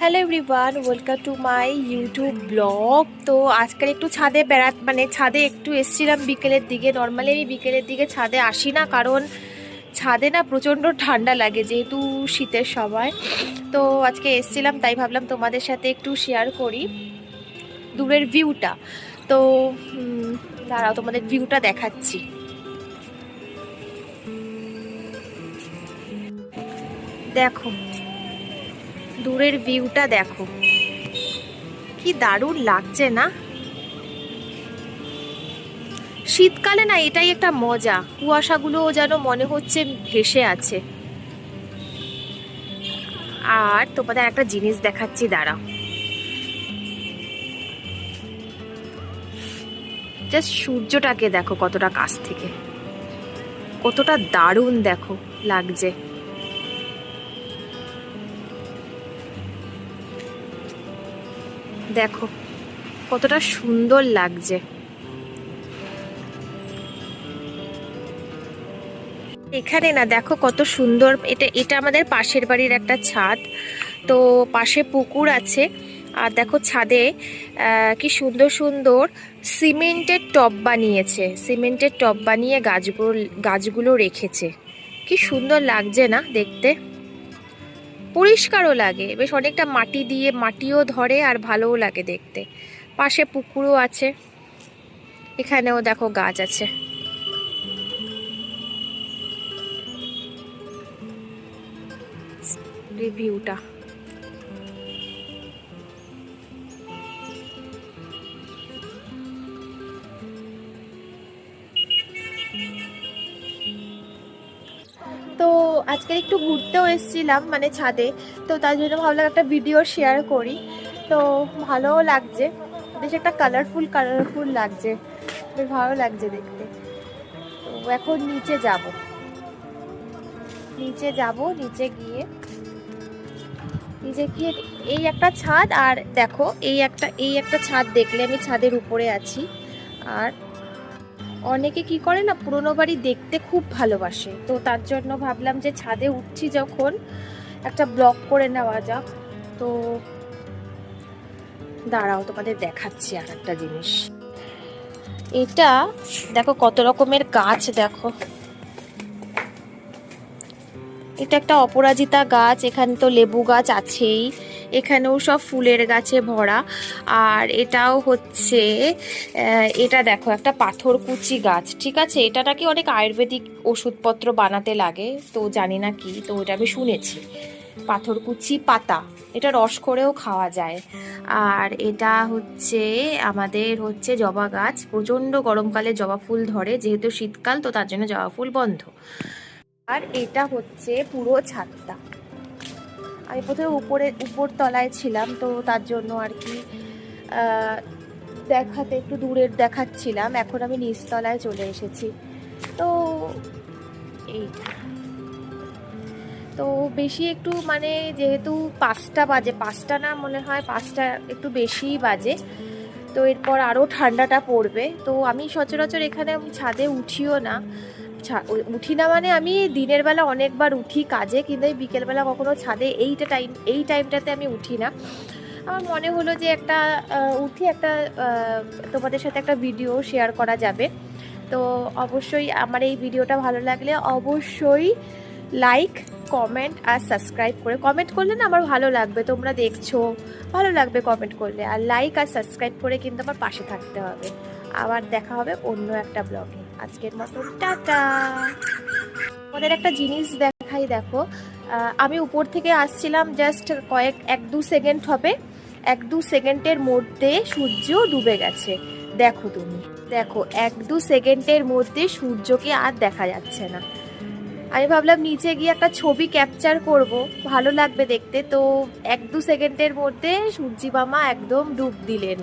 Hello everyone welcome to my YouTube blog তো আজকাল একটু ছাদে বেড়া মানে ছাদে একটু এসছিলাম বিকেলের দিকে। নর্মালি আমি বিকেলের দিকে ছাদে আসি না, কারণ ছাদে না প্রচণ্ড ঠান্ডা লাগে যেহেতু শীতের সময়। তো আজকে এসছিলাম, তাই ভাবলাম তোমাদের সাথে একটু শেয়ার করি দূরের ভিউটা তো দাঁড়াও, তোমাদের ভিউটা দেখাচ্ছি। দেখো দূরের ভিউটা দেখো। কি দারুণ লাগছে না? শীতকালে না এটাই একটা মজা। কুয়াশাগুলো যেন মনে হচ্ছে ভেসে আছে। আর তোমাদের একটা জিনিস দেখাচ্ছি, দাঁড়াও। জাস্ট সূর্যটাকে দেখো কতটা কাছ থেকে। কতটা দারুণ দেখো, লাগছে। দেখো, কতটা সুন্দর লাগছে। এখানে না, দেখো কত সুন্দর, এটা এটা আমাদের পাশের বাড়ির একটা ছাদ। তো পাশে পুকুর আছে, আর দেখো ছাদে কি সুন্দর সুন্দর সিমেন্টের টব বানিয়েছে। সিমেন্টের টব বানিয়ে গাছগুলো গাছগুলো রেখেছে। কি সুন্দর লাগছে না দেখতে? পরিষ্কারও লাগে। বেশ অনেকটা মাটি দিয়ে মাটিও ধরে আর ভালোও লাগে দেখতে। পাশে পুকুরও আছে। এখানেও দেখো গাছ আছে। রিভিউটা। তো আজকে একটু ঘুরতেও এসেছিলাম মানে ছাদে। তো তার জন্য ভাবলাম একটা ভিডিও শেয়ার করি। তো ভালোও লাগছে। বেশ একটা কালারফুল কালারফুল লাগছে। বেশ ভালো লাগছে দেখতে। তো এখন নিচে যাব। নিচে যাব, নিচে গিয়ে। নিচে গিয়ে এই একটা ছাদ, আর দেখো, এই একটা এই একটা ছাদ দেখলে আমি ছাদের উপরে আছি। আর অনেকে কি করে না, পুরনো বাড়ি দেখতে খুব ভালোবাসে। তো তার জন্য ভাবলাম যে ছাদে উঠছি যখন, একটা ব্লক করে নেওয়া যাক। তো দাঁড়াও, তোমাদের দেখাচ্ছি আর একটা জিনিস। এটা, দেখো কত রকমের গাছ, দেখো। এটা একটা অপরাজিতা গাছ, এখানে তো লেবু গাছ আছেই। এখানেও সব ফুলের গাছে ভরা। আর এটাও হচ্ছে এটা দেখো, একটা পাথরকুচি গাছ, ঠিক আছে? এটা নাকি অনেক আয়ুর্বেদিক ওষুধপত্র বানাতে লাগে, তো জানি না কি, তো এটা আমি শুনেছি। পাথরকুচি পাতা, এটা রস করেও খাওয়া যায়। আর এটা হচ্ছে, আমাদের হচ্ছে জবা গাছ। প্রচণ্ড গরমকালে জবা ফুল ধরে, যেহেতু শীতকাল, তো তার জন্য জবা ফুল বন্ধ। আর এটা হচ্ছে পুরো ছাদটা। আমি প্রথমে উপরে উপর তলায় ছিলাম, তো তার জন্য আর কি দেখাতে একটু দূরের দেখাচ্ছিলাম। এখন আমি নিচতলায় চলে এসেছি। তো এইটা। তো বেশি একটু মানে যেহেতু পাঁচটা বাজে, পাঁচটা না মনে হয়, পাঁচটা একটু বেশিই বাজে। তো এরপর আরও ঠান্ডাটা পড়বে। তো আমি সচরাচর এখানে আমি ছাদে উঠিও না। উঠি না মানে আমি দিনের বেলা অনেকবার উঠি কাজে, কিন্তু এই বিকেলবেলা কখনো ছাদে এইটা টাইম, এই টাইমটাতে আমি উঠি না। আমার মনে হলো যে একটা উঠি একটা তোমাদের সাথে একটা ভিডিও শেয়ার করা যাবে। তো অবশ্যই আমার এই ভিডিওটা ভালো লাগলে অবশ্যই লাইক, কমেন্ট আর সাবস্ক্রাইব করে, কমেন্ট করলে না আমার ভালো লাগবে, তোমরা দেখছ, ভালো লাগবে কমেন্ট করলে। আর লাইক আর সাবস্ক্রাইব করে কিন্তু আমার পাশে থাকতে হবে। আবার দেখা হবে অন্য একটা ব্লগে। আজকের মতন টাটা। আমাদের একটা জিনিস দেখাই দেখো। আমি উপর থেকে আসছিলাম জাস্ট কয়েক, এক দু সেকেন্ড হবে। এক দু সেকেন্ডের মধ্যে সূর্য ডুবে গেছে। দেখো তুমি। দেখো, এক দু সেকেন্ডের মধ্যে সূর্যকে আর দেখা যাচ্ছে না। আমি ভাবলাম নিচে গিয়ে একটা ছবি ক্যাপচার করব। ভালো লাগবে দেখতে। তো এক দু সেকেন্ডের মধ্যে সূর্যি মামা একদম ডুব দিলেন।